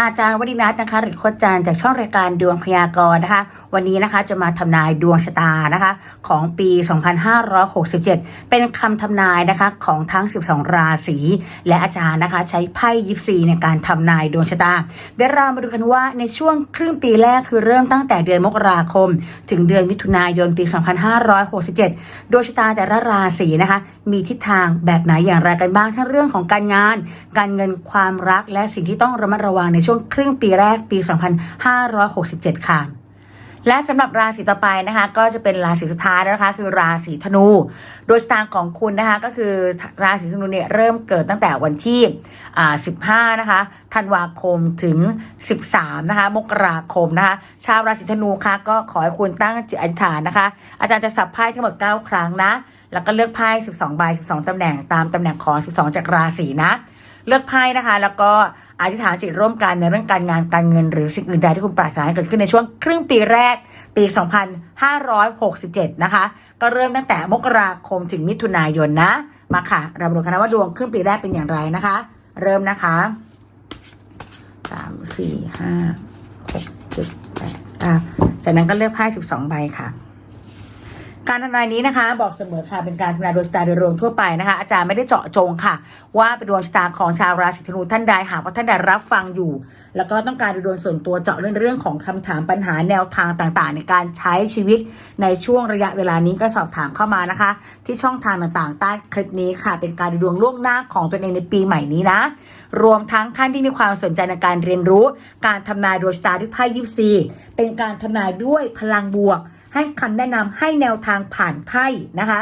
อาจารย์วดินัทนะคะ หรือโคจารย์จากช่องรายการดวงพยากรณ์นะคะ วันนี้นะคะจะมาทำนายดวงชะตานะคะ ของปี 2567 เป็นคำทำนายนะคะของทั้ง 12 ราศีและอาจารย์นะคะ ใช้ไพ่ยิปซีในการทำนายดวงชะตาเดี๋ยวเรามาดูกันว่าในช่วงครึ่งปีแรกคือเริ่มตั้งแต่เดือนมกราคม ถึงเดือนมิถุนายนปี 2567 ดวงชะตาแต่ละราศีนะคะ มีทิศทางแบบไหนอย่างไรกันบ้างทั้งเรื่องของการงาน การเงินความรักและสิ่งที่ต้องระมัดระวังในช่วงครึ่งปีแรกปี 2567 ค่ะ และสำหรับราศีต่อไปนะคะ ก็จะเป็นราศีสุดท้ายแล้วนะคะ คือราศีธนู โดยสตางค์ของคุณนะคะ ก็คือราศีธนูเนี่ยเริ่มเกิดตั้งแต่วันที่อ่า15 นะคะธันวาคมถึง 13 นะคะ มกราคมนะคะ ชาวราศีธนูค่ะก็ขอให้คุณตั้งจิตอธิษฐานนะคะ อาจารย์จะสับไพ่ทั้งหมด 9 ครั้งนะแล้วก็เลือกไพ่ 12 ใบ 12 ตำแหน่ง ตามตำแหน่งของ 12 จากราศีนะ เลือกไพ่นะคะ แล้วก็ อธิษฐานจิตร่วมกันในเรื่องการงานการเงิน หรือสิ่งอื่นใดที่คุณปรารถนาเกิดขึ้นในช่วงครึ่งปีแรกปี 2567 นะคะ ก็เริ่มตั้งแต่มกราคมถึงมิถุนายนนะ มาค่ะ เราดูกันนะว่าดวงครึ่งปีแรกเป็นอย่างไรนะคะ เริ่มนะคะสามสี่ห้าหกเจ็ดแปดเก้าจากนั้นก็เลือกไพ่สิบสองใบค่ะ การทำนายนี้นะคะบอกเสมอค่ะเป็นการทำนายดวงชะตาโดยรวมทั่วไปนะคะ อาจารย์ไม่ได้เจาะจงค่ะ ว่าเป็นดวงชะตาของชาวราศีธนูท่านใดหากว่าท่านใดรับฟังอยู่ แล้วก็ต้องการดูดวงส่วนตัวเจาะเรื่องเรื่องของคำถามปัญหาแนวทางต่างๆ ในการใช้ชีวิตในช่วงระยะเวลานี้ก็สอบถามเข้ามานะคะ ที่ช่องทางต่างๆ ใต้คลิปนี้ค่ะ เป็นการดูดวงล่วงหน้าของตนเองในปีใหม่นี้นะ รวมทั้งท่านที่มีความสนใจในการเรียนรู้ การทำนายดวงชะตาด้วยไพ่ยิปซีเป็นการทำนายด้วยพลังบวก ให้คำแนะนำให้แนวทางผ่านไพ่นะคะ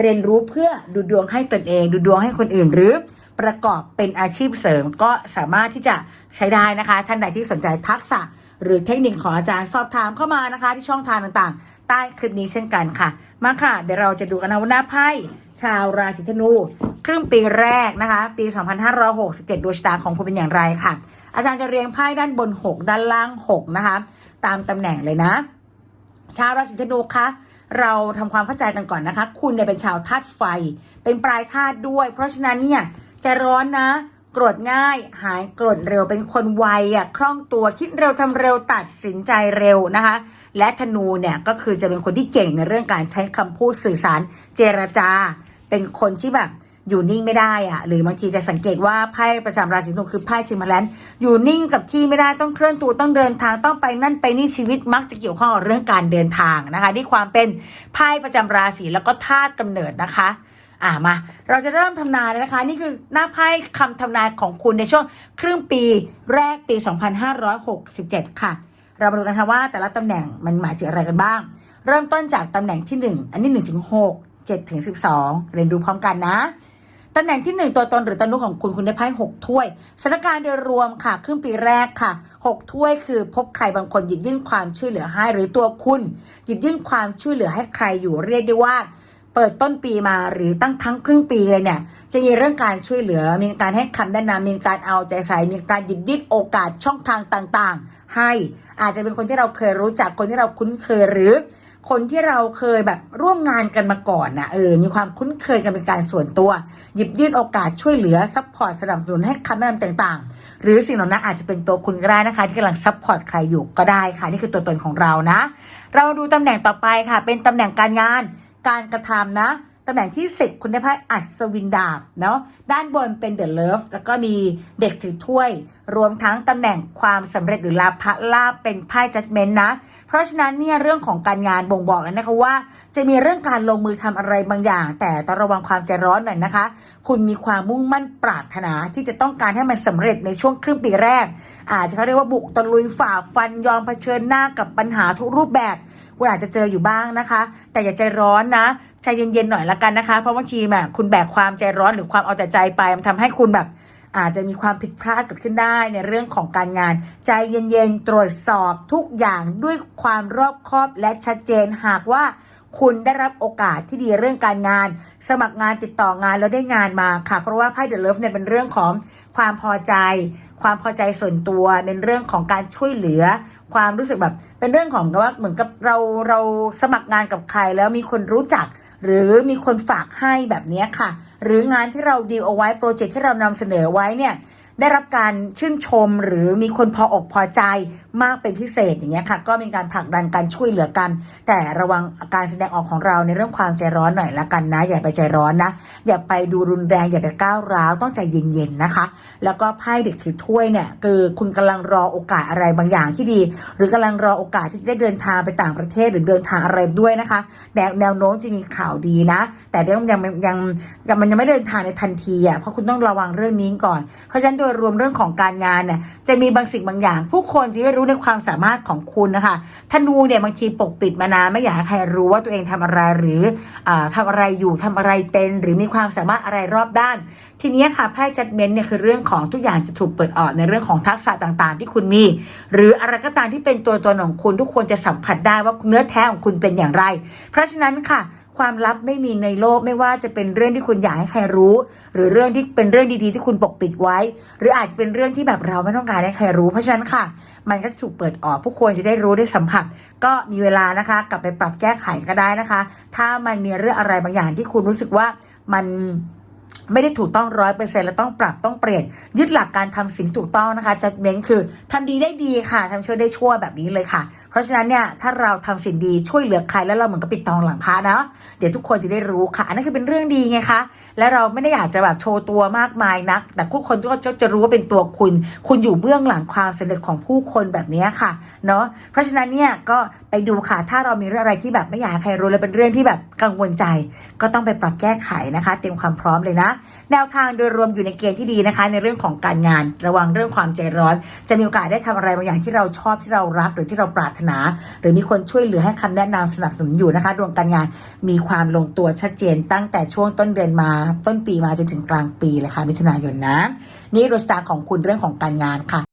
เรียนรู้เพื่อดูดวงให้ตนเอง ดูดวงให้คนอื่นหรือประกอบเป็นอาชีพเสริมก็สามารถที่จะใช้ได้นะคะ ท่านใดที่สนใจทักษะ หรือเทคนิคของอาจารย์สอบถามเข้ามานะคะ ที่ช่องทางต่างๆ ใต้คลิปนี้เช่นกันค่ะ มาค่ะ เดี๋ยวเราจะดูกันนะว่าหน้าไพ่ชาวราศีธนู ครึ่งปีแรกนะคะ ปี 2567ดวงชะตาของคุณเป็นอย่างไรค่ะ อาจารย์จะเรียงไพ่ด้านบน 6 ด้านล่าง 6 นะคะ ตามตำแหน่งเลยนะ ชาวราศีธนูคะเราทำความเข้าใจกันก่อนนะคะ คุณเนี่ยเป็นชาวธาตุไฟ เป็นปลายธาตุด้วย เพราะฉะนั้นเนี่ยจะร้อนนะโกรธง่าย หายโกรธเร็วเป็นคนไวอะคล่องตัวคิดเร็วทำเร็วตัดสินใจเร็วนะคะ และธนูเนี่ยก็คือจะเป็นคนที่เก่งในเรื่องการใช้คำพูดสื่อสารเจรจา เป็นคนที่แบบ อยู่นิ่งไม่ได้อะหรือบางทีจะสังเกตว่าไพ่ประจำราศีธนูคือไพ่ชิมแมลนอยู่นิ่งกับที่ไม่ได้ต้องเคลื่อนตัวต้องเดินทางต้องไปนั่นไปนี่ชีวิตมักจะเกี่ยวข้องกับเรื่องการเดินทางนะคะที่ความเป็นไพ่ประจำราศีแล้วก็ธาตุกำเนิดนะคะอ่ามา เราจะเริ่มทำนายแล้วนะคะ นี่คือหน้าไพ่คำทำนายของคุณในช่วงครึ่งปีแรกปี 2567 ค่ะ เรามาดูกันค่ะว่าแต่ละตำแหน่งมันหมายถึงอะไรกันบ้าง เริ่มต้นจากตำแหน่งที่ 1 อันนี้1ถึง6 7ถึง12 เรียนดูพร้อมกันนะ ตำแหน่งที่ 1 ตัวตนหรือตนุของคุณคุณได้ไพ่6ถ้วยสถานการณ์โดยรวมค่ะครึ่งปีแรกค่ะ 6 ถ้วยคือพบใครบางคนหยิบยื่นความช่วยเหลือให้ หรือตัวคุณหยิบยื่นความช่วยเหลือให้ใครอยู่เรียกได้ว่า เปิดต้นปีมาหรือตั้งทั้งครึ่งปีเลยเนี่ย จะมีเรื่องการช่วยเหลือ มีการให้คำแนะนำมีการเอาใจใส่มีการหยิบยื่นโอกาสช่องทางต่างๆ ให้อาจจะเป็นคนที่เราเคยรู้จักคนที่เราคุ้นเคยหรือ คนที่เราเคยแบบร่วมงานกันมาก่อนนะเออ มีความคุ้นเคยกันเป็นการส่วนตัว หยิบยื่นโอกาสช่วยเหลือซัพพอร์ตสนับสนุนให้คำแนะนำต่างๆ หรือสิ่งเหล่านั้นอาจจะเป็นตัวคุณก็ได้นะคะ ที่กำลังซัพพอร์ตใครอยู่ก็ได้ค่ะนี่คือตัวตนของเรานะ เรามาดูตำแหน่งต่อไปค่ะ เป็นตำแหน่งการงาน การกระทำนะ ตำแหน่งที่ 10 คุณได้ไพ่อัศวินดาบเนาะด้านบนเป็นเดอะเลิฟแล้วก็มีเด็กถือถ้วย รวมทั้งตำแหน่งความสำเร็จหรือลาภะลาภเป็นไพ่จัดเมนนะ เพราะฉะนั้นเนี่ยเรื่องของการงานบ่งบอกแล้วนะคะว่า จะมีเรื่องการลงมือทำอะไรบางอย่าง แต่ต้องระวังความใจร้อนหน่อยนะคะ คุณมีความมุ่งมั่นปรารถนาที่จะต้องการให้มันสำเร็จในช่วงครึ่งปีแรก อาจจะเขาเรียกว่าบุกตะลุยฝ่าฟันยอมเผชิญหน้ากับปัญหาทุกรูปแบบคุณอาจจะเจออยู่บ้างนะคะ แต่อย่าใจร้อนนะ ใจเย็นๆหน่อยละกันนะคะ เพราะบางทีแบบคุณแบกความใจร้อนหรือความเอาแต่ใจไปมันทำให้คุณแบบอาจจะมีความผิดพลาดเกิดขึ้นได้ในเรื่องของการงาน ใจเย็นๆ ตรวจสอบทุกอย่างด้วยความรอบคอบและชัดเจนหากว่าคุณได้รับโอกาสที่ดีเรื่องการงาน สมัครงานติดต่องานแล้วได้งานมาค่ะ เพราะว่าไพ่เดอะเลิฟเนี่ยเป็นเรื่องของความพอใจ ความพอใจส่วนตัวเป็นเรื่องของการช่วยเหลือ ความรู้สึกแบบ เป็นเรื่องของว่าเหมือนกับเราเราสมัครงานกับใครแล้วมีคนรู้จัก หรือมีคนฝากให้แบบนี้ค่ะ หรืองานที่เราดีลเอาไว้โปรเจกต์ที่เรานำเสนอไว้เนี่ย ได้รับการชื่นชมหรือมีคนพออกพอใจมากเป็นพิเศษอย่างเงี้ยค่ะ ก็เป็นการผลักดันการช่วยเหลือกัน แต่ระวังการแสดงออกของเราในเรื่องความใจร้อนหน่อยละกันนะ อย่าไปใจร้อนนะ อย่าไปดูรุนแรงอย่าไปก้าวร้าวต้องใจเย็นๆนะคะ แล้วก็ไพ่เด็กถือถ้วยเนี่ยคือคุณกำลังรอโอกาสอะไรบางอย่างที่ดี หรือกำลังรอโอกาสที่จะได้เดินทางไปต่างประเทศหรือเดินทางอะไรด้วยนะคะแนวแนวโน้มจะมีข่าวดีนะ แต่ยังยังยังยังมันยังไม่เดินทางในทันทีอะเพราะคุณต้องระวังเรื่องนี้ก่อนเพราะฉะนั้นโดยรวมเรื่องของการงานเนี่ยจะมีบางสิ่งบางอย่าง ผู้คนจะได้รู้ในความสามารถของคุณนะคะธนูเนี่ยบางทีปกปิดมานานไม่อยากให้ใครรู้ว่าตัวเองทำอะไรหรืออาทำอะไรอยู่ทำอะไรเป็น หรือมีความสามารถอะไรรอบด้าน ทีนี้ค่ะไพ่จัดเมนเนี่ยคือเรื่องของทุกอย่างจะถูกเปิดออกในเรื่องของทักษะต่างๆ ที่คุณมี หรืออะไรก็ตามที่เป็นตัวตนของคุณทุกคนจะสัมผัสได้ว่าเนื้อแท้ของคุณเป็นอย่างไร เพราะฉะนั้นค่ะ ความลับไม่มีในโลกไม่ว่าจะเป็นเรื่องที่คุณอยากให้ใครรู้ หรือเรื่องที่เป็นเรื่องดีๆ ที่คุณปกปิดไว้ หรืออาจจะเป็นเรื่องที่แบบเราไม่ต้องการให้ใครรู้เพราะฉะนั้นค่ะ มันก็จะถูกเปิดออกผู้คนจะได้รู้ได้สัมผัส ก็มีเวลานะคะ กลับไปปรับแก้ไขก็ได้นะคะ ถ้ามันมีเรื่องอะไรบางอย่างที่คุณรู้สึกว่ามัน ไม่ได้ถูกต้องร้อยเปอร์เซ็นต์แล้วต้องปรับต้องเปลี่ยน ยึดหลักการทำสิ่งถูกต้องนะคะจัดเม้นคือทำดีได้ดีค่ะทำชั่วได้ชั่วแบบนี้เลยค่ะ เพราะฉะนั้นเนี่ยถ้าเราทำสิ่งดีช่วยเหลือใครแล้วเราเหมือนกับปิดทองหลังพระเนาะเดี๋ยวทุกคนจะได้รู้ค่ะอันนั้นคือเป็นเรื่องดีไงคะและเราไม่ได้อยากจะแบบโชว์ตัวมากมายนัก แต่ทุกคนก็จะรู้ว่าเป็นตัวคุณ คุณอยู่เบื้องหลังความสำเร็จของผู้คนแบบนี้ค่ะเนาะเพราะฉะนั้นเนี่ยก็ไปดูค่ะถ้าเรามีเรื่องอะไรที่แบบไม่อยากให้ใครรู้เลยเป็นเรื่องที่แบบกังวลใจ ก็ต้องไปปรับแก้ไขนะคะ เตรียมความพร้อมเลยนะแนวทางโดยรวมอยู่ในเกณฑ์ที่ดีนะคะ ในเรื่องของการงานระวังเรื่องความใจร้อน จะมีโอกาสได้ทำอะไรบางอย่างที่เราชอบที่เรารักหรือที่เราปรารถนา หรือมีคนช่วยเหลือให้คำแนะนำสนับสนุนอยู่นะคะดวงการงานมีความลงตัวชัดเจนตั้งแต่ช่วงต้นเดือนมาต้นปีมาจนถึงกลางปีเลยค่ะมิถุนายนนะนี่รสตาของคุณเรื่องของการงานค่ะ